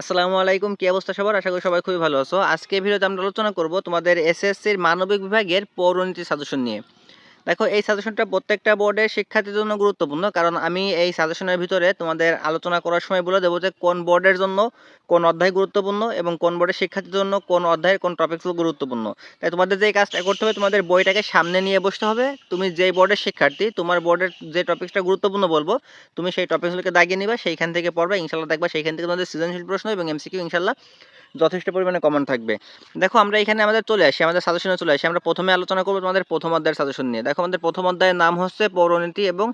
আসসালামু আলাইকুম, কি অবস্থা সবার? আশা করি সবাই খুবই ভালো আছো। আজকে ভিডিওতে আমরা আলোচনা করব তোমাদের এসএসসির মানবিক বিভাগের পৌরনীতি সাজেশন নিয়ে। দেখো, এই সাজেশনটা প্রত্যেকটা বোর্ডের শিক্ষার্থীর জন্য গুরুত্বপূর্ণ। কারণ আমি এই সাজেশনের ভিতরে তোমাদের আলোচনা করার সময় বলে দেবো যে কোন বোর্ডের জন্য কোন অধ্যায় গুরুত্বপূর্ণ এবং কোন বোর্ডের শিক্ষার্থীর জন্য কোন অধ্যায়ের কোন টপিকগুলো গুরুত্বপূর্ণ। তাই তোমাদের যে কাজটা করতে হবে, তোমাদের বইটাকে সামনে নিয়ে বসতে হবে। তুমি যেই বোর্ডের শিক্ষার্থী, তোমার বোর্ডের যে টপিকসটা গুরুত্বপূর্ণ বলব, তুমি সেই টপিকগুলোকে দাগিয়ে নিবা, সেইখান থেকে পড়বে ইনশাল্লাহ দেখবা, সেইখান থেকে তোমাদের সৃজনশীল প্রশ্ন এবং এমসিকিউ ইনশাল্লাহ যথেষ্ট পরিমাণে কমন থাকবে। দেখো, আমরা এখানে আমাদের চলে আসি, আমাদের সাজেশনে চলে আসি। আমরা প্রথমে আলোচনা করব তোমাদের প্রথম অধ্যায়ের সাজেশন নিয়ে। দেখো, আমাদের প্রথম অধ্যায়ের নাম হচ্ছে পৌরনীতি এবং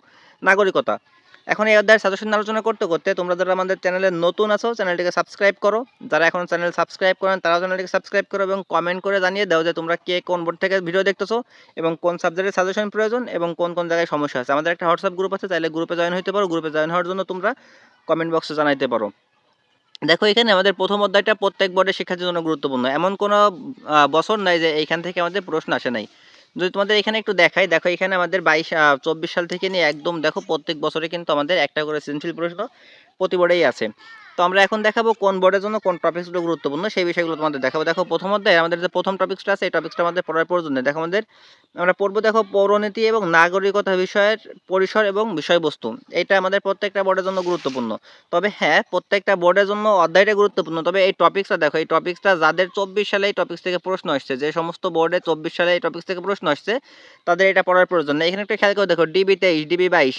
নাগরিকতা। এখন এই অধ্যায়ের সাজেশন আলোচনা করতে করতে তোমরা যারা আমাদের চ্যানেলে নতুন আছো চ্যানেলটিকে সাবস্ক্রাইব করো। যারা এখন চ্যানেল সাবস্ক্রাইব করেন, তারাও চ্যানেলটিকে সাবস্ক্রাইব করো এবং কমেন্ট করে জানিয়ে দাও যে তোমরা কে কোন বোর্ড থেকে ভিডিও দেখতেছো এবং কোন সাবজেক্টের সাজেশন প্রয়োজন এবং কোন কোন জায়গায় সমস্যা আছে আমাদের একটা হোয়াটসঅ্যাপ গ্রুপ আছে তাহলে গ্রুপে জয়েন হতে পারো। গ্রুপে জয়েন হওয়ার জন্য তোমরা কমেন্ট বক্সে জানাইতে পারো। দেখো, এখানে আমাদের প্রথম অধ্যায়টা প্রত্যেক বোর্ডের শিক্ষার্থীর জন্য গুরুত্বপূর্ণ। এমন কোনো বছর নাই যে এইখান থেকে আমাদের প্রশ্ন আসে নাই। যদি তোমাদের এখানে একটু দেখাই, দেখো, এখানে আমাদের বাইশ চব্বিশ সাল থেকে নিয়ে একদম, দেখো, প্রত্যেক বছরে কিন্তু আমাদের একটা করে সৃজনশীল প্রশ্ন প্রতি বোর্ডেই আছে। তো আমরা এখন দেখাবো কোন বোর্ডের জন্য কোন টপিকসগুলো গুরুত্বপূর্ণ, সেই বিষয়গুলো তোমাদের দেখাবো। দেখো, প্রথম অধ্যায়ে আমাদের যে প্রথম টপিকসটা আছে, এই টপিকসটা আমাদের পড়ার প্রয়োজন দেখো, আমাদের আমরা পড়ব, দেখো, পৌরনীতি এবং নাগরিকতা বিষয়ের পরিসর এবং বিষয়বস্তু। এটা আমাদের প্রত্যেকটা বোর্ডের জন্য গুরুত্বপূর্ণ। তবে হ্যাঁ প্রত্যেকটা বোর্ডের জন্য অধ্যায়টা গুরুত্বপূর্ণ। তবে এই টপিকসটা দেখো, এই টপিকসটা যাদের চব্বিশ সালে এই টপিক্স থেকে প্রশ্ন আসছে, যে সমস্ত বোর্ডে চব্বিশ সালে এই টপিক্স থেকে প্রশ্ন আসছে, তাদের এটা পড়ার প্রয়োজন এখানে একটা খেয়াল করে দেখো ডিবি তেইশ ডিবি বাইশ।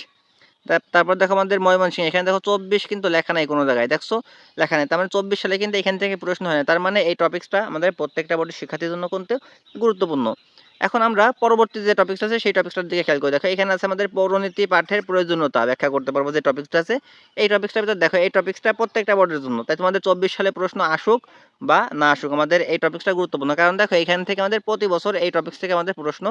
তারপর দেখো আমাদের ময়মনসিংহ, এখানে দেখো চব্বিশ কিন্তু লেখা নাই কোনো জায়গায়, দেখছ? লেখা নেই, তার মানে চব্বিশ সালে কিন্তু এখান থেকে প্রশ্ন হয় না, তার মানে এই টপিক্সটা আমাদের প্রত্যেকটা বোর্ডের শিক্ষার্থীর জন্য কিন্তু গুরুত্বপূর্ণ। এখন আমরা পরবর্তী যে টপিকটা আছে, সেই টপিকটার দিকে খেয়াল করে। দেখো, এখানে আছে আমাদের পৌরনীতি পাঠের প্রয়োজনীয়তা, ব্যাখ্যা করতে পারব যে টপিকটা আছে। এই টপিকটার ভিতরে দেখো, এই টপিকসটা প্রত্যেকটা বোর্ডের জন্য, তাই তোমাদের চব্বিশ সালে প্রশ্ন আসুক বা না আসুক, আমাদের এই টপিকসটা গুরুত্বপূর্ণ। কারণ দেখো, এখান থেকে আমাদের প্রতি বছর এই টপিক্স থেকে আমাদের প্রশ্ন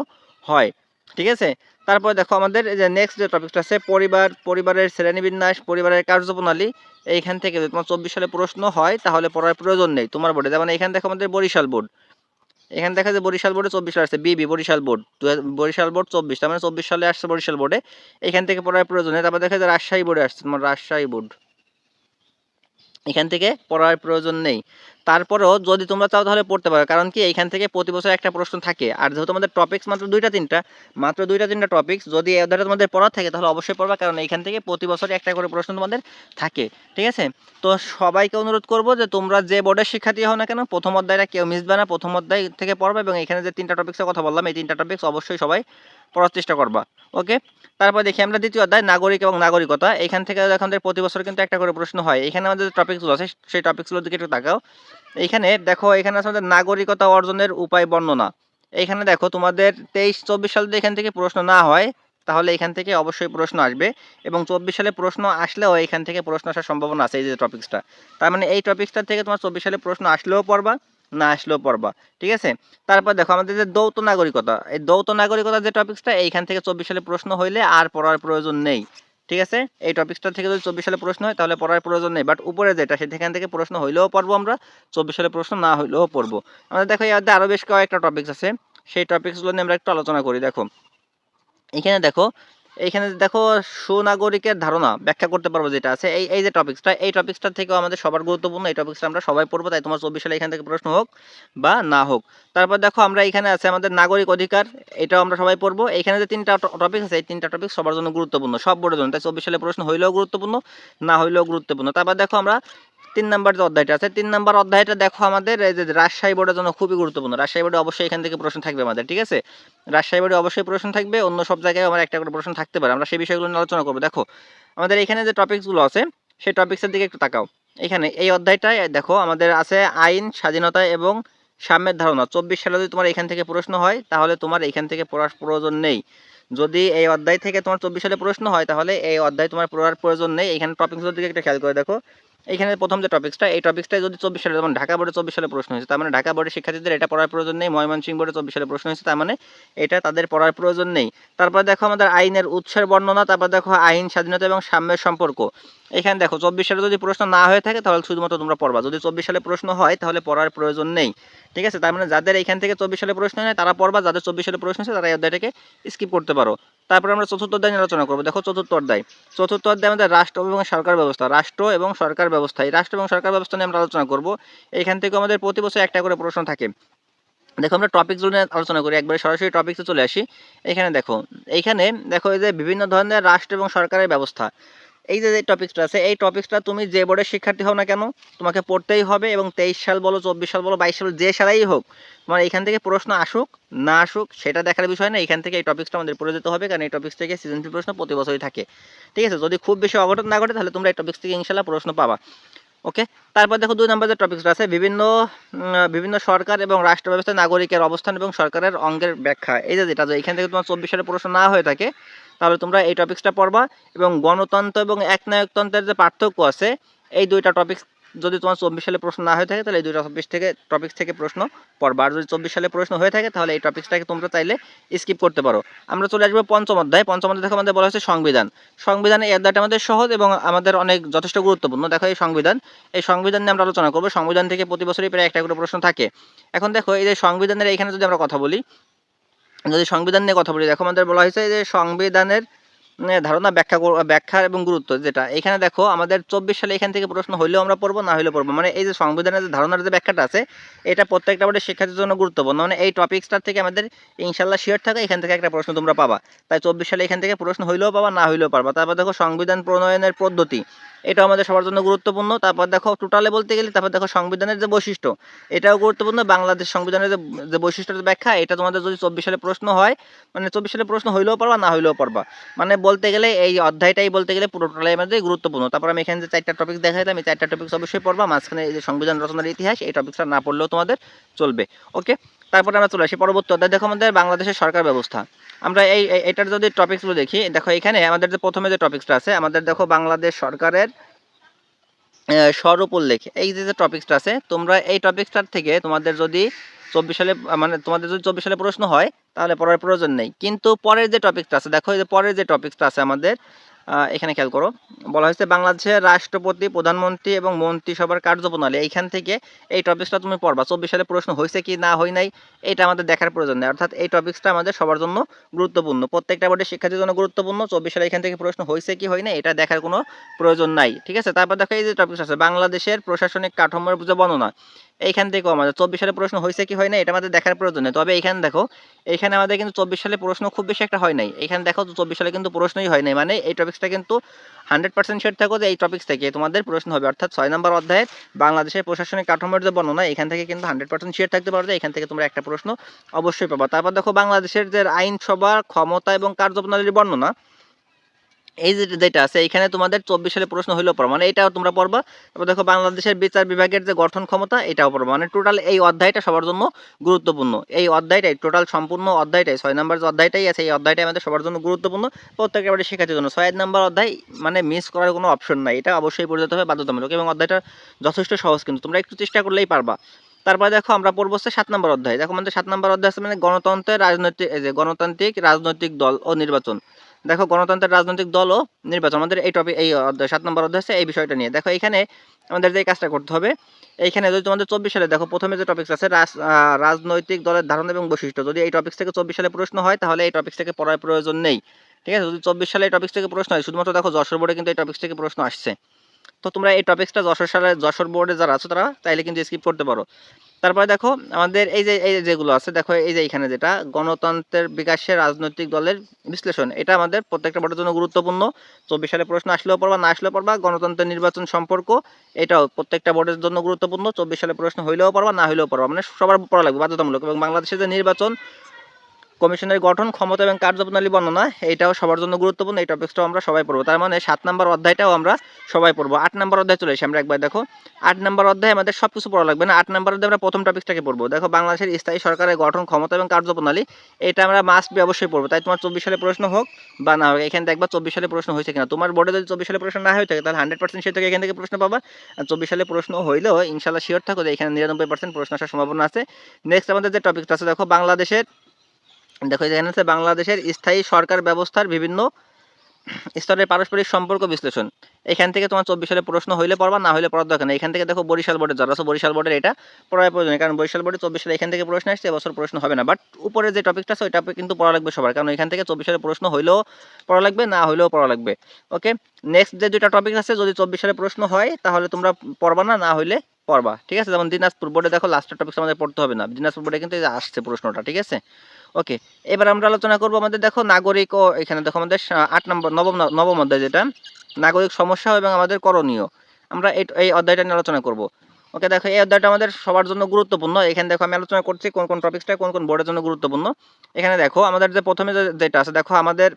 হয়। ঠিক আছে? তারপর দেখো আমাদের যে নেক্সট যে টপিকটা আছে, পরিবার, পরিবারের শ্রেণীবিন্যাস, পরিবারের কার্যপ্রণালী, এইখান থেকে যদি তোমার চব্বিশ সালে প্রশ্ন হয়, তাহলে পড়ার প্রয়োজন নেই তোমার বোর্ডে। যেমন এখানে দেখো আমাদের বরিশাল বোর্ড। এখানে দেখা যায় বরিশাল বোর্ডে চব্বিশ সালে আসছে বিবি বরিশাল বোর্ড। বরিশাল বোর্ড চব্বিশ, তার মানে চব্বিশ সালে আসছে বরিশাল বোর্ডে। এখান থেকে পড়ার প্রয়োজন নেই। তারপর দেখা যায় রাজশাহী বোর্ডে আসছে তোমার রাজশাহী বোর্ড। এখান থেকে পড়ার প্রয়োজন নেই। তারপরেও যদি তোমরা চাও তাহলে পড়তে পারো, কারণ কি এইখান থেকে প্রতি বছর একটা প্রশ্ন থাকে। আর যেহেতু আমাদের টপিক্স মাত্র দুইটা তিনটা, মাত্র দুইটা তিনটা টপিক্স যদি এই তোমাদের পড়া থাকে তাহলে অবশ্যই পড়বা, কারণ এইখান থেকে প্রতি বছর একটা করে প্রশ্ন তোমাদের থাকে, ঠিক আছে? তো সবাইকে অনুরোধ করব যে তোমরা যে বোর্ডের শিক্ষার্থী হও না কেন, প্রথম অধ্যায়টা কেউ মিসবে না, প্রথম অধ্যায় থেকে পড়বা এবং এখানে যে তিনটা টপিক্সের কথা বললাম, এই তিনটা টপিক্স অবশ্যই সবাই পড়ার চেষ্টা করবা ওকে তারপর দেখি আমরা দ্বিতীয় অধ্যায়, নাগরিক এবং নাগরিকতা। এখান থেকে আমাদের প্রতি বছর কিন্তু একটা করে প্রশ্ন হয়। এখানে আমাদের যে টপিকসগুলো আছে, সেই টপিকসগুলোর দিকে একটু তাকাও। এখানে দেখো, এখানে আছে আমাদের নাগরিকতা অর্জনের উপায় বর্ণনা। এইখানে দেখো, তোমাদের তেইশ, চব্বিশ সাল যদি এখান থেকে প্রশ্ন না হয়, তাহলে এখান থেকে অবশ্যই প্রশ্ন আসবে। এবং চব্বিশ সালে প্রশ্ন আসলেও এখান থেকে প্রশ্ন আসার সম্ভাবনা আছে এই যে টপিক্সটা তার মানে এই টপিক্সটা থেকে তোমার চব্বিশ সালে প্রশ্ন আসলেও পড়বা। না আসলেও পড়বা, ঠিক আছে? তারপর দেখো আমাদের যে দৌত নাগরিকতা, এই দৌত নাগরিকতা যে টপিক্সটা এইখান থেকে চব্বিশ সালে প্রশ্ন হইলে আর পড়ার প্রয়োজন নেই, ঠিক আছে? এই টপিক্সটা থেকে যদি চব্বিশ সালে প্রশ্ন হয়, তাহলে পড়ার প্রয়োজন নেই বাট উপরে যেটা সেখান থেকে প্রশ্ন হইলেও পড়ব আমরা, চব্বিশ সালে প্রশ্ন না হইলেও পড়ব। আমাদের দেখো অধ্যায়ে আরও বেশ কয়েকটা টপিক্স আছে, সেই টপিক্সগুলো নিয়ে আমরা একটু আলোচনা করি, দেখো। এখানে দেখো এইখানে দেখো সুনাগরিকের ধারণা ব্যাখ্যা করতে পারব যেটা আছে। এই এই যে টপিক্সটা এই টপিক্সটা থেকেও আমাদের সবার গুরুত্বপূর্ণ। এই টপিক্সটা আমরা সবাই পড়ব, তাই তোমার চব্বিশ সালে এখান থেকে প্রশ্ন হোক বা না হোক। তারপর দেখো আমরা এখানে আছে আমাদের নাগরিক অধিকার, এটাও আমরা সবাই পড়ব। এখানে যে তিনটা টপিক আছে, এই তিনটা টপিক সবার জন্য গুরুত্বপূর্ণ। সব বোর্ডের জন্য তাই চব্বিশ সালে প্রশ্ন হইলেও গুরুত্বপূর্ণ, না হইলেও গুরুত্বপূর্ণ। তারপর দেখো আমরা তিন নাম্বার যে অধ্যায়টা আছে, তিন নাম্বার অধ্যায়টা দেখো আমাদের, এই যে রাজশাহী বোর্ডের জন্য খুবই গুরুত্বপূর্ণ। রাজশাহী বোর্ডে অবশ্যই এখান থেকে প্রশ্ন থাকবে আমাদের, ঠিক আছে? রাজশাহী বোর্ডে অবশ্যই প্রশ্ন থাকবে, অন্য সব জায়গায় আমার একটা করে প্রশ্ন থাকতে পারে, আমরা সেই বিষয়গুলো নিয়ে আলোচনা করব। দেখো, আমাদের এখানে যে টপিকসগুলো আছে, সেই টপিক্সের দিকে একটু তাকাও। এখানে এই অধ্যায়টায় দেখো, আমাদের আছে আইন, স্বাধীনতা এবং সাম্যের ধারণা। চব্বিশ সালে যদি তোমার এখান থেকে প্রশ্ন হয়, তাহলে তোমার এখান থেকে পড়ার প্রয়োজন নেই। যদি এই অধ্যায় থেকে তোমার চব্বিশ সালে প্রশ্ন হয়, তাহলে এই অধ্যায় তোমার পড়ার প্রয়োজন নেই। এখানে টপিক্সগুলোর দিকে একটা খেয়াল করে দেখো। এখানে প্রথম যে টপিক্সটা এই টপিক্সটা যদি চব্বিশ সালে, যেমন ঢাকা বোর্ডে চব্বিশ সালে প্রশ্ন হয়েছে, তার মানে ঢাকা বোর্ডের শিক্ষার্থীদের এটা পড়ার প্রয়োজন নেই, ময়মনসিংহ বোর্ডে চব্বিশ সালে প্রশ্ন হয়েছে, তার মানে এটা তাদের পড়ার প্রয়োজন নেই। তারপর দেখো আমাদের আইনের উৎসের বর্ণনা, তারপর দেখো আইন, স্বাধীনতা এবং সাম্যের সম্পর্ক। এখানে দেখো, চব্বিশ সালে যদি প্রশ্ন না হয়ে থাকে, তাহলে শুধুমাত্র তোমরা পড়বা। যদি চব্বিশ সালে প্রশ্ন হয়, তাহলে পড়ার প্রয়োজন নেই। ঠিক আছে? তার মানে যাদের এখান থেকে চব্বিশ সালে প্রশ্ন নেই তারা পড়বা, যাদের চব্বিশ সালে প্রশ্ন আছে তারা এই অধ্যায়টাকে স্কিপ করতে পারো। তারপর আমরা চতুর্থ অধ্যায় নিয়ে আলোচনা করব। দেখো চতুর্থ অধ্যায়। চতুর্থ অধ্যায় আমাদের রাষ্ট্র এবং সরকার ব্যবস্থা। রাষ্ট্র এবং সরকার ব্যবস্থা। এই রাষ্ট্র এবং সরকার ব্যবস্থা নিয়ে আমরা আলোচনা করব। এখান থেকে আমাদের প্রতি বছর একটা করে প্রশ্ন থাকে। দেখো আমরা টপিকগুলো নিয়ে আলোচনা করি। একবারে সরাসরি টপিকসে চলে আসি। এখানে দেখো এইখানে দেখো এই যে বিভিন্ন ধরনের রাষ্ট্র এবং সরকারের ব্যবস্থা। এই যে টপিকসটা আছে, এই টপিকসটা তুমি যে বোর্ডের শিক্ষার্থী হও না কেন, তোমাকে পড়তেই হবে এবং তেইশ সাল বলো, চব্বিশ সাল বলো, বাইশ সাল যে সালেই হোক, তোমার এখান থেকে প্রশ্ন আসুক, না আসুক, সেটা দেখার বিষয় না, এখান থেকে এই টপিকসটা আমাদের পড়ে যেতে হবে, কারণ এই টপিক্স থেকে সৃজনশীল প্রশ্ন প্রতি বছরই থাকে। ঠিক আছে? যদি খুব বেশি অঘটন না ঘটে, তাহলে তোমরা এই টপিক্স থেকে ইনশাল্লাহ প্রশ্ন পাবা। ওকে? তারপর দেখো, দুই নম্বর যে টপিকসটা আছে, বিভিন্ন বিভিন্ন সরকার এবং রাষ্ট্র ব্যবস্থায় নাগরিকের অবস্থান এবং সরকারের অঙ্গের ব্যাখ্যা। এই যে যেটা যে এখান থেকে তোমার চব্বিশ সালের প্রশ্ন না হয়ে থাকে তাহলে তোমরা এই টপিক্সটা পড়বা এবং গণতন্ত্র এবং একনায়কতন্ত্রের যে পার্থক্য আছে, এই দুইটা টপিক্স যদি তোমার চব্বিশ সালে প্রশ্ন না হয়ে থাকে, তাহলে এই দুইটা চব্বিশ থেকে টপিক্স থেকে প্রশ্ন পড়বা। আর যদি চব্বিশ সালে প্রশ্ন হয়ে থাকে, তাহলে এই টপিক্সটাকে তোমরা চাইলে স্কিপ করতে পারো। আমরা চলে আসব পঞ্চম অধ্যায়। পঞ্চম অধ্যায় দেখো আমাদের বলা হচ্ছে সংবিধান। সংবিধান এই অধ্যায়টা আমাদের সহজ এবং আমাদের অনেক যথেষ্ট গুরুত্বপূর্ণ। দেখো এই সংবিধান। এই সংবিধান নিয়ে আমরা আলোচনা করব। সংবিধান থেকে প্রতি বছরই প্রায় একটা করে প্রশ্ন থাকে। এখন দেখো, এই যে সংবিধানের এখানে যদি আমরা কথা বলি যদি সংবিধান নিয়ে কথা বলি, দেখো আমাদের বলা হয়েছে যে সংবিধানের ধারণা ব্যাখ্যা ব্যাখ্যা এবং গুরুত্ব যেটা, এখানে দেখো আমাদের চব্বিশ সালে এখান থেকে প্রশ্ন হইলেও আমরা পড়ব, না হইলেও পড়ব মানে এই যে সংবিধানের যে ধারণার যে ব্যাখ্যাটা আছে, এটা প্রত্যেকটা আমাদের শিক্ষার্থীর জন্য গুরুত্বপূর্ণ মানে এই টপিক্সটার থেকে আমাদের ইনশাল্লাহ শিওর থাকে এখান থেকে একটা প্রশ্ন তোমরা পাবা, তাই চব্বিশ সালে এখান থেকে প্রশ্ন হইলেও পাবা, না হইলেও পারবা, তারপর দেখো সংবিধান প্রণয়নের পদ্ধতি এটা আমাদের সবার জন্য গুরুত্বপূর্ণ। তারপর দেখো টোটালে বলতে গেলে, তারপর দেখো সংবিধানের যে বৈশিষ্ট্য, এটাও গুরুত্বপূর্ণ। বাংলাদেশ সংবিধানের যে বৈশিষ্ট্যের ব্যাখ্যা, এটা তোমাদের যদি চব্বিশ সালে প্রশ্ন হয় মানে চব্বিশ সালে প্রশ্ন হইলেও পারবা, না হইলেও পারবা। মানে বলতে গেলে, এই অধ্যায়টাই বলতে গেলে পুরো টোটালের মধ্যে গুরুত্বপূর্ণ। তারপর আমি এখানে যে চারটা টপিক দেখাইলাম, এই চারটা টপিক অবশ্যই পড়বা। মাঝখানে এই যে সংবিধান রচনার ইতিহাস, এই টপিকটা না পড়লেও তোমাদের চলবে। ওকে তারপরে আমরা চলে আসি পরবর্তী অধ্যায়। দেখো আমাদের বাংলাদেশের সরকার ব্যবস্থা। আমরা এই- এটার যদি টপিকসগুলো দেখি, দেখো এখানে আমাদের যে প্রথমে যে টপিকসটা আছে, আমাদের দেখো বাংলাদেশ সরকারের আহ, স্বরূপ উল্লেখ এই যে যে টপিকসটা আছে তোমরা এই টপিকসটার থেকে তোমাদের যদি চব্বিশ সালে মানে তোমাদের যদি চব্বিশ সালে প্রশ্ন হয় তাহলে পড়ার প্রয়োজন নেই। কিন্তু পরের যে টপিকটা আছে দেখো যে পরের যে টপিকটা আছে আমাদের এখানে খেয়াল করো। বলা হয়েছে বাংলাদেশের রাষ্ট্রপতি, প্রধানমন্ত্রী এবং মন্ত্রিসভার কার্যপ্রণালী। এইখান থেকে এই টপিকসটা তুমি পড়বা। চব্বিশ সালে প্রশ্ন হয়েছে কি, না হয় নাই, এটা আমাদের দেখার প্রয়োজন নেই। অর্থাৎ এই টপিকসটা আমাদের সবার জন্য গুরুত্বপূর্ণ। প্রত্যেকটা বোর্ডের শিক্ষার্থীর জন্য গুরুত্বপূর্ণ। চব্বিশ সালে এখান থেকে প্রশ্ন হয়েছে কি, হয় না এটা দেখার কোনো প্রয়োজন নাই। ঠিক আছে? তারপর দেখো এই যে টপিক আছে। বাংলাদেশের প্রশাসনিক কাঠামোর যে বর্ণনা এইখান থেকেও আমাদের চব্বিশ সালে প্রশ্ন হয়েছে কি হয় না এটা আমাদের দেখার প্রয়োজন নেই। তবে এখানে দেখো এখানে আমাদের কিন্তু চব্বিশ সালে প্রশ্ন খুব বেশি একটা হয় নাই। এখানে দেখো, তো চব্বিশ সালে কিন্তু প্রশ্নই হয় নাই। মানে এই টপিক্সটা কিন্তু হান্ড্রেড পার্সেন্ট শেয়ার থাকো যে এই টপিক্স থেকে তোমাদের প্রশ্ন হবে। অর্থাৎ ছয় নম্বর অধ্যায়ের বাংলাদেশের প্রশাসনিক কাঠামোর যে বর্ণনা এখান থেকে কিন্তু হান্ড্রেড পার্সেন্ট শেয়ার থাকতে পারবে এখান থেকে তোমরা একটা প্রশ্ন অবশ্যই পাবা। তারপর দেখো বাংলাদেশের যে আইনসভার ক্ষমতা এবং কার্যপ্রণালীর বর্ণনা এই যে যেটা আছে, এখানে তোমাদের চব্বিশ সালে প্রশ্ন হইলেও পড়ো মানে এটাও তোমরা পড়বা। তারপর দেখো, বাংলাদেশের বিচার বিভাগের যে গঠন ক্ষমতা, এটাও পড়বা। মানে টোটাল এই অধ্যায়টা সবার জন্য গুরুত্বপূর্ণ। এই অধ্যায়টাই টোটাল সম্পূর্ণ অধ্যায়টাই, ছয় নম্বর যে অধ্যায়টাই আছে, এই অধ্যায়টাই আমাদের সবার জন্য গুরুত্বপূর্ণ। প্রত্যেকের বাড়ি শেখার জন্য। ছয় নম্বর অধ্যায় মানে মিস করার কোনো অপশন নাই। এটা অবশ্যই পড়ে যেতে হবে বাধ্যতামূলক, এবং অধ্যায়টা যথেষ্ট সহজ কিন্তু, তোমরা একটু চেষ্টা করলেই পারবা। তারপরে দেখো, আমরা পড়ব হচ্ছে সাত নম্বর অধ্যায়। দেখো, আমাদের সাত নম্বর অধ্যায় আছে মানে গণতন্ত্রের রাজনৈতিক যে গণতান্ত্রিক, রাজনৈতিক দল ও নির্বাচন। দেখো, গণতন্ত্রের রাজনৈতিক দল ও নির্বাচন। আমাদের এই টপিক এই অধ্যায় সাত নম্বর অধ্যায় আছে এই বিষয়টা নিয়ে। দেখো, এখানে আমাদের যে কাজটা করতে হবে, এইখানে যদি তোমাদের চব্বিশ সালে দেখো, প্রথমে যে টপিক্স আছে রাজনৈতিক দলের ধারণা এবং বৈশিষ্ট্য। যদি এই টপিক্স থেকে চব্বিশ সালে প্রশ্ন হয়, তাহলে এই টপিক্স থেকে পড়ার প্রয়োজন নেই। ঠিক আছে? যদি চব্বিশ সালে এই টপিক্স থেকে প্রশ্ন হয়, শুধুমাত্র দেখো, যশোর বোর্ডে কিন্তু এই টপিক্স থেকে প্রশ্ন আসছে। তো তোমরা এই টপিক্সটা যশোর সালে, যশোর বোর্ডে যারা আছো, তারা চাইলে কিন্তু স্কিপ করতে পারো। তারপরে দেখো আমাদের এই যে, এই যেগুলো আছে, দেখো এই যে এখানে যেটা, গণতন্ত্রের বিকাশে রাজনৈতিক দলের বিশ্লেষণ, এটা আমাদের প্রত্যেকটা বোর্ডের জন্য গুরুত্বপূর্ণ। চব্বিশ সালে প্রশ্ন আসলেও পড়বা, না আসলেও পড়বা, গণতন্ত্রের নির্বাচন সম্পর্ক, এটাও প্রত্যেকটা বোর্ডের জন্য গুরুত্বপূর্ণ। চব্বিশ সালে প্রশ্ন হইলেও পড়বা, না হইলেও পড়বা মানে সবার পড়া লাগবে, বাধ্যতামূলক। এবং বাংলাদেশের যে নির্বাচন কমিশনের গঠন, ক্ষমতা এবং কার্যপ্রণালী বর্ণনা এটাও সবার জন্য গুরুত্বপূর্ণ, এই টপিক্সটাও আমরা সবাই পড়ব। তার মানে সাত নম্বর অধ্যায়টাও আমরা সবাই পড়ব। আট নম্বর অধ্যায় চলে এসে আমরা একবার, দেখো। আট নম্বর অধ্যায় আমাদের সব কিছু পড়া লাগবে না। আট নম্বর অধ্যায় আমরা প্রথম টপিকটাকে পড়ব। দেখো, বাংলাদেশের স্থায়ী সরকারের গঠন, ক্ষমতা এবং কার্যপ্রণালী এটা আমরা মাস্ট বি অবশ্যই পড়ব। তাই তোমার চব্বিশ সালে প্রশ্ন হোক বা না হোক, এখানে দেখবা চব্বিশ সালে প্রশ্ন হয়েছে কিনা। তোমার বোর্ডে যদি চব্বিশ সালে প্রশ্ন না হয়ে থাকে, তাহলে হান্ড্রেড পার্সেন্ট সে থেকে এখান থেকে প্রশ্ন পাবা। আর চব্বিশ সালে প্রশ্ন হইলেও ইনশাল্লাহ শিওর থাকো যে এখানে নিরানব্বই পার্সেন্ট প্রশ্ন আসার সম্ভাবনা আছে। নেক্সট আমাদের যে টপিকটা আছে, দেখো, বাংলাদেশের দেখো, এখানে আছে বাংলাদেশের স্থায়ী সরকার ব্যবস্থার বিভিন্ন স্তরের পারস্পরিক সম্পর্ক বিশ্লেষণ। এখান থেকে তোমার চব্বিশ সালে প্রশ্ন হইলে পড়বা, না হইলে পড়ার দরকার নেই। এখান থেকে দেখো বরিশাল বোর্ডের যারা আছে, বরিশাল বোর্ডের এটা পড়ার প্রয়োজন কারণ বরিশাল বোর্ডে চব্বিশ সালে এখান থেকে প্রশ্ন আসছে, এবছর প্রশ্ন হবে না। বাট উপরে যে টপিকটা আছে ওইটা কিন্তু পড়া লাগবে সবার, কারণ এখান থেকে চব্বিশ সালে প্রশ্ন হইলেও পড়া লাগবে, না হইলেও পড়া লাগবে। ওকে নেক্সট যে দুইটা টপিক আছে, যদি চব্বিশ সালে প্রশ্ন হয়, তাহলে তোমরা পড়বা না না হইলে পড়বা, ঠিক আছে? যেমন দিনাজপুর বোর্ডে দেখো লাস্টের টপিক আমাদের পড়তে হবে না। দিনাজপুর বোর্ডে কিন্তু আসছে প্রশ্নটা, ঠিক আছে? ওকে এবার আমরা আলোচনা করব আমাদের দেখো নাগরিক ও এখানে দেখো আমাদের আট নম্বর, নবম নবম অধ্যায় যেটা। নাগরিক সমস্যা এবং আমাদের করণীয়। আমরা এই অধ্যায়টা নিয়ে আলোচনা করব। ওকে দেখো এই অধ্যায়টা আমাদের সবার জন্য গুরুত্বপূর্ণ। এখানে দেখো আমি আলোচনা করছি কোন কোন টপিকসটা কোন কোন বোর্ডের জন্য গুরুত্বপূর্ণ। এখানে দেখো আমাদের যে প্রথমে যেটা আছে, দেখো আমাদের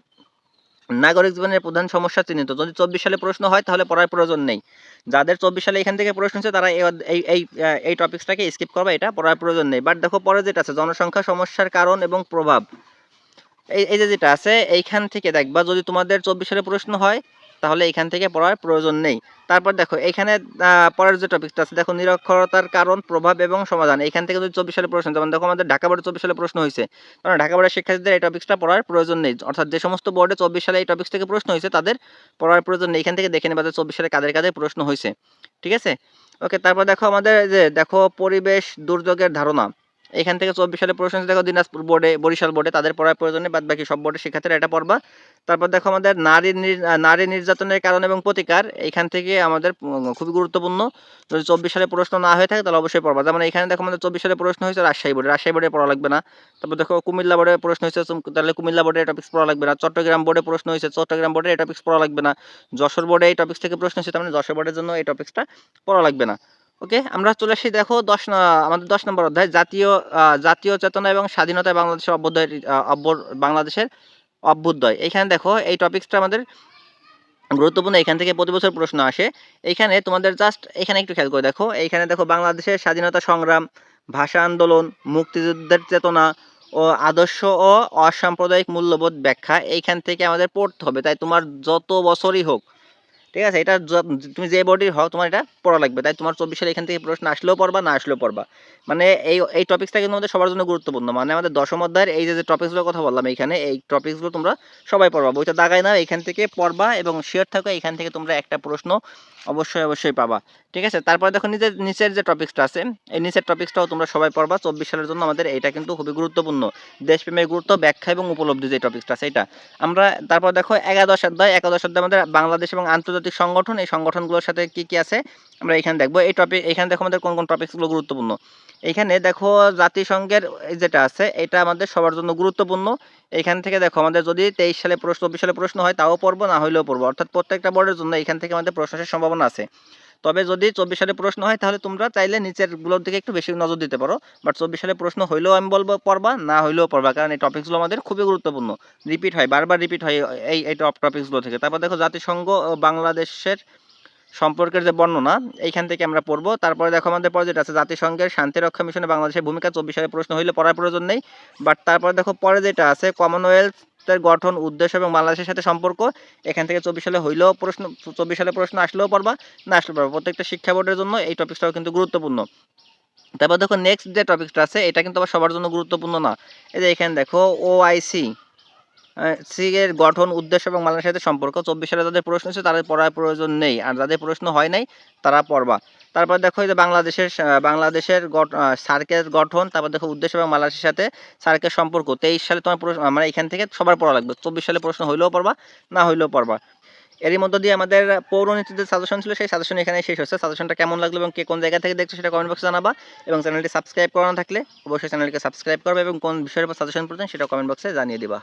নাগরিক জীবনের প্রধান সমস্যা চিহ্নিত। যদি চব্বিশ সালে প্রশ্ন হয়, তাহলে পড়ার প্রয়োজন নেই। যাদের চব্বিশ সালে এখান থেকে প্রশ্ন হচ্ছে তারা এই এই এই টপিকসটাকে স্কিপ করবে, এটা পড়ার প্রয়োজন নেই। বাট দেখো, পরে যেটা আছে, জনসংখ্যা সমস্যার কারণ এবং প্রভাব। এই এই যে যেটা আছে, এইখান থেকে দেখবা, যদি তোমাদের চব্বিশ সালে প্রশ্ন হয় তাহলে এখান থেকে পড়ার প্রয়োজন নেই। তারপর দেখো, এখানে পরের যে টপিকটা আছে, দেখো নিরক্ষরতার কারণ, প্রভাব এবং সমাধান। এখান থেকে যদি চব্বিশ সালে প্রশ্ন, যেমন দেখো আমাদের ঢাকা বোর্ডে চব্বিশ সালে প্রশ্ন হয়েছে। কারণ ঢাকা বোর্ডের শিক্ষার্থীদের এই টপিকসটা পড়ার প্রয়োজন নেই। অর্থাৎ যে সমস্ত বোর্ডে চব্বিশ সালে এই টপিক্স থেকে প্রশ্ন হয়েছে, তাদের পড়ার প্রয়োজন নেই। এখান থেকে দেখে নেবা চব্বিশ সালে কাদের কাদের প্রশ্ন হয়েছে। ঠিক আছে? ওকে, তারপর দেখো আমাদের যে, দেখো পরিবেশ দুর্যোগের ধারণা। এখান থেকে চব্বিশ সালে প্রশ্ন দেখো দিনাজপুর বোর্ডে, বরিশাল বোর্ডে তাদের পড়ার প্রয়োজন বাদ বাকি সব বোর্ডের শিক্ষার্থীরা এটা পড়বা। তারপর দেখো আমাদের নারী নির- নারী নির্যাতনের কারণ এবং প্রতিকার, এখান থেকে আমাদের খুবই গুরুত্বপূর্ণ। যদি চব্বিশ সালে প্রশ্ন না হয়ে থাকে তাহলে অবশ্যই পড়বা। যেমন এখানে দেখো আমাদের চব্বিশ সালে প্রশ্ন হয়েছে রাজশাহী বোর্ডে রাজশাহী বোর্ডে পড়া লাগবে না। তারপর দেখো কুমিল্লা বোর্ডে প্রশ্ন হয়েছে তাহলে কুমিল্লা বোর্ডে এই টপিক্স পড়া লাগবে না। চট্টগ্রাম বোর্ডে প্রশ্ন হয়েছে, চট্টগ্রাম বোর্ডে এই টপিক্স পড়া লাগবে না। যশোর বোর্ডে এই টপিক্স থেকে প্রশ্ন হয়েছে, তার মানে যশোর বোর্ডের জন্য এই টপিক্সটা পড়া লাগবে না। ওকে? আমরা চলে আসি দেখো দশ আমাদের দশ নম্বর অধ্যায়, জাতীয় জাতীয় চেতনা এবং স্বাধীনতা বাংলাদেশের অভ্যুদয় বাংলাদেশের অভ্যুদয়। এখানে দেখো এই টপিক্সটা আমাদের গুরুত্বপূর্ণ, এখান থেকে প্রতি বছর প্রশ্ন আসে। এখানে তোমাদের জাস্ট এখানে একটু খেয়াল করে দেখো। এইখানে দেখো বাংলাদেশের স্বাধীনতা সংগ্রাম, ভাষা আন্দোলন, মুক্তিযুদ্ধের চেতনা ও আদর্শ ও অসাম্প্রদায়িক মূল্যবোধ ব্যাখ্যা এইখান থেকে আমাদের পড়তে হবে। তাই তোমার যত বছরই হোক ঠিক আছে? এটা তুমি যে বডির হও, তোমার এটা পড়া লাগবে। তাই তোমার চব্বিশ সালে এখান থেকে প্রশ্ন আসলেও পড়বা, না আসলেও পড়বা। মানে এই এই টপিক্সটা কিন্তু আমাদের সবার জন্য গুরুত্বপূর্ণ। মানে আমাদের দশম অধ্যায়ের এই যে যে টপিক্সগুলোর কথা বললাম এইখানে এই টপিক্সগুলো তোমরা সবাই পড়বা। বইটা দাগাই না এখান থেকে পড়বা এবং শেয়ার থাকো, এখান থেকে তোমরা একটা প্রশ্ন অবশ্যই অবশ্যই পাবা। ঠিক আছে? তারপরে দেখো নিজের নিচের যে টপিক্সটা আছে, এই নিচের টপিক্সটাও তোমরা সবাই পড়বা। চব্বিশ সালের জন্য আমাদের এটা কিন্তু খুবই গুরুত্বপূর্ণ। দেশপ্রেমের গুরুত্ব, ব্যাখ্যা এবং উপলব্ধি যে টপিক্সটা আছে, এটা। আমরা তারপর দেখো একাদশ অধ্যায়। একাদশ অধ্যায় আমাদের বাংলাদেশ এবং আন্তর্জাতিক সংগঠন, এই সংগঠনগুলোর সাথে কি কি আছে? আমরা এখানে দেখব। এই টপিক এখানে দেখো আমাদের কোন কোন টপিকসগুলো গুরুত্বপূর্ণ। এখানে দেখো জাতিসংঘের যেটা আছে, এটা আমাদের সবার জন্য গুরুত্বপূর্ণ। এখান থেকে দেখো আমাদের যদি তেইশ সালে প্রশ্ন, চব্বিশ সালে প্রশ্ন হয়, তাও পড়ব, না হইলেও পড়ব। অর্থাৎ প্রত্যেকটা বোর্ডের জন্য এখান থেকে আমাদের প্রশ্ন সম্ভাবনা আছে। তবে যদি চব্বিশ সালে প্রশ্ন হয়, তাহলে তোমরা চাইলে নিচেরগুলোর দিকে একটু বেশি নজর দিতে পারো। বাট চব্বিশ সালে প্রশ্ন হইলেও আমি বলব পড়বা, না হইলেও পড়বা, কারণ এই টপিকসগুলো আমাদের খুবই গুরুত্বপূর্ণ। রিপিট হয়, বারবার রিপিট হয় এই এই টপ টপিকসগুলো থেকে। তারপর দেখো জাতিসংঘ বাংলাদেশের সম্পর্কের যে বর্ণনা, এইখান থেকে আমরা পড়ব। তারপরে দেখো আমাদের পরে যেটা আছে জাতিসংঘের শান্তি রক্ষা মিশনে বাংলাদেশের ভূমিকা। চব্বিশ সালে প্রশ্ন হইলে পড়ার প্রয়োজন নেই। বাট তারপরে দেখো পরে যেটা আছে কমনওয়েলথের গঠন, উদ্দেশ্য এবং বাংলাদেশের সাথে সম্পর্ক, এখান থেকে চব্বিশ সালে হইলেও প্রশ্ন, চব্বিশ সালে প্রশ্ন আসলেও পারবা, না আসলেও পারবা। প্রত্যেকটা শিক্ষা বোর্ডের জন্য এই টপিকটাও কিন্তু গুরুত্বপূর্ণ। তারপর দেখো নেক্সট যে টপিকটা আছে, এটা কিন্তু আবার সবার জন্য গুরুত্বপূর্ণ না। এই যে এখানে দেখো ওআইসি সি এর গঠন, উদ্দেশ্য এবং বাংলাদেশের সাথে সম্পর্ক। চব্বিশ সালে যাদের প্রশ্ন হচ্ছে তাদের পড়ার প্রয়োজন নেই। আর যাদের প্রশ্ন হয় নাই, তারা পড়বা। তারপর দেখো যে বাংলাদেশের বাংলাদেশের সার্কের গঠন, তারপর দেখো উদ্দেশ্য এবং বাংলাদেশের সাথে সার্কের সম্পর্ক। তেইশ সালে তোমার প্রশ্ন মানে এখান থেকে সবার পড়া লাগবে। চব্বিশ সালে প্রশ্ন হইলেও পড়বা, না হইলেও পড়বা। এরই মধ্য দিয়ে আমাদের পৌরনীতিতে সাজেশন ছিল, সেই সাজেশন এখানে শেষ হচ্ছে। সাজেশনটা কেমন লাগল এবং কে কোন জায়গা থেকে দেখছ সেটা কমেন্ট বক্সে জানাবা এবং চ্যানেলটি সাবস্ক্রাইব করানো থাকলে অবশ্যই চ্যানেলকে সাবস্ক্রাইব করবে এবং কোন বিষয়ের উপর সাজেশন পড়তেন সেটা কমেন্ট বক্সে জানিয়ে দিবা।